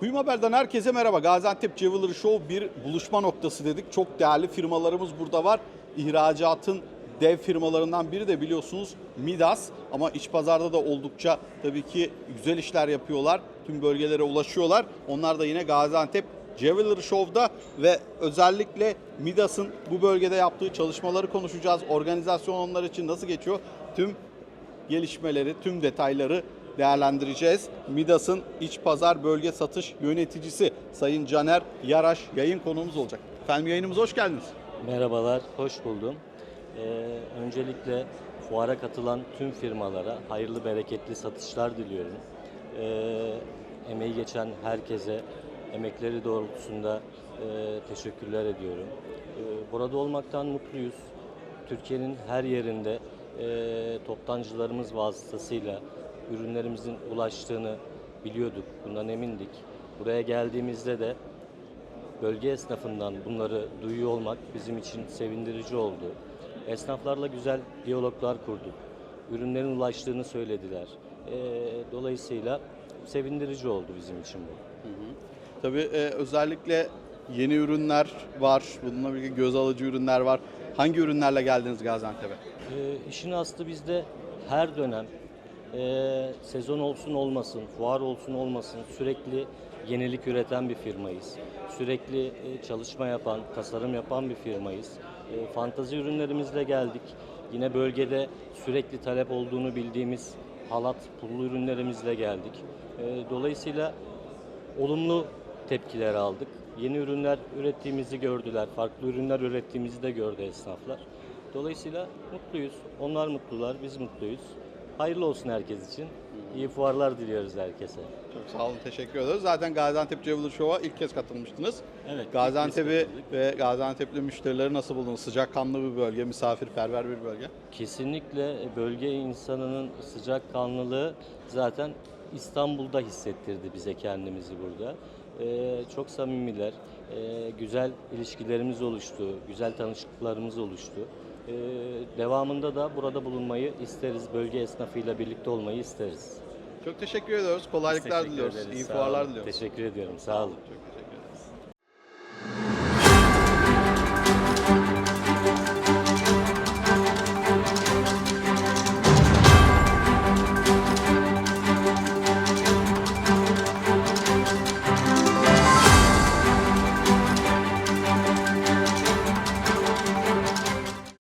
Kuyum Haber'den herkese merhaba. Gaziantep Jewelry Show bir buluşma noktası dedik. Çok değerli firmalarımız burada var. İhracatın dev firmalarından biri de biliyorsunuz Midas. Ama iç pazarda da oldukça tabii ki güzel işler yapıyorlar. Tüm bölgelere ulaşıyorlar. Onlar da yine Gaziantep Jewelry Show'da ve özellikle Midas'ın bu bölgede yaptığı çalışmaları konuşacağız. Organizasyon onlar için nasıl geçiyor? Tüm gelişmeleri, tüm detayları değerlendireceğiz. Midas'ın iç pazar bölge satış yöneticisi Sayın Caner Yaraş yayın konuğumuz olacak. Efendim yayınımıza hoş geldiniz. Merhabalar, hoş buldum. Ee, öncelikle fuara katılan tüm firmalara hayırlı bereketli satışlar diliyorum. Ee, emeği geçen herkese emekleri doğrultusunda e, teşekkürler ediyorum. Ee, burada olmaktan mutluyuz. Türkiye'nin her yerinde e, toptancılarımız vasıtasıyla ürünlerimizin ulaştığını biliyorduk, bundan emindik. Buraya geldiğimizde de Bölge esnafından bunları duyuyor olmak bizim için sevindirici oldu. Esnaflarla güzel diyaloglar kurduk. Ürünlerin ulaştığını söylediler. Ee, dolayısıyla sevindirici oldu bizim için bu. Tabii e, özellikle yeni ürünler var. Bununla birlikte göz alıcı ürünler var. Hangi ürünlerle geldiniz Gaziantep'e? Ee, işin aslı bizde her dönem e, sezon olsun olmasın, fuar olsun olmasın sürekli yenilik üreten bir firmayız. Sürekli e, çalışma yapan, tasarım yapan bir firmayız. E, fantazi ürünlerimizle geldik. Yine bölgede sürekli talep olduğunu bildiğimiz halat, pullu ürünlerimizle geldik. E, dolayısıyla olumlu tepkiler aldık. Yeni ürünler ürettiğimizi gördüler, farklı ürünler ürettiğimizi de gördü esnaflar. Dolayısıyla mutluyuz. Onlar mutlular, biz mutluyuz. Hayırlı olsun herkes için. İyi fuarlar diliyoruz herkese. Çok sağ olun, teşekkür ederiz. Zaten Gaziantep Jewelry Show'a ilk kez katılmıştınız. Evet, ilk Gaziantep'i katıldık. ve Gaziantep'li müşterileri nasıl buldunuz? Sıcakkanlı bir bölge, misafirperver bir bölge. Kesinlikle bölge insanının sıcakkanlılığı zaten İstanbul'da hissettirdi bize kendimizi burada. Ee, çok samimiler, ee, güzel ilişkilerimiz oluştu, güzel tanışıklıklarımız oluştu. Ee, devamında da burada bulunmayı isteriz, bölge esnafıyla birlikte olmayı isteriz. Çok teşekkür ediyoruz. Kolaylıklar Teşekkür diliyoruz. ederiz, İyi sağ fuarlar diliyoruz. Teşekkür ediyorum, sağ olun. Çok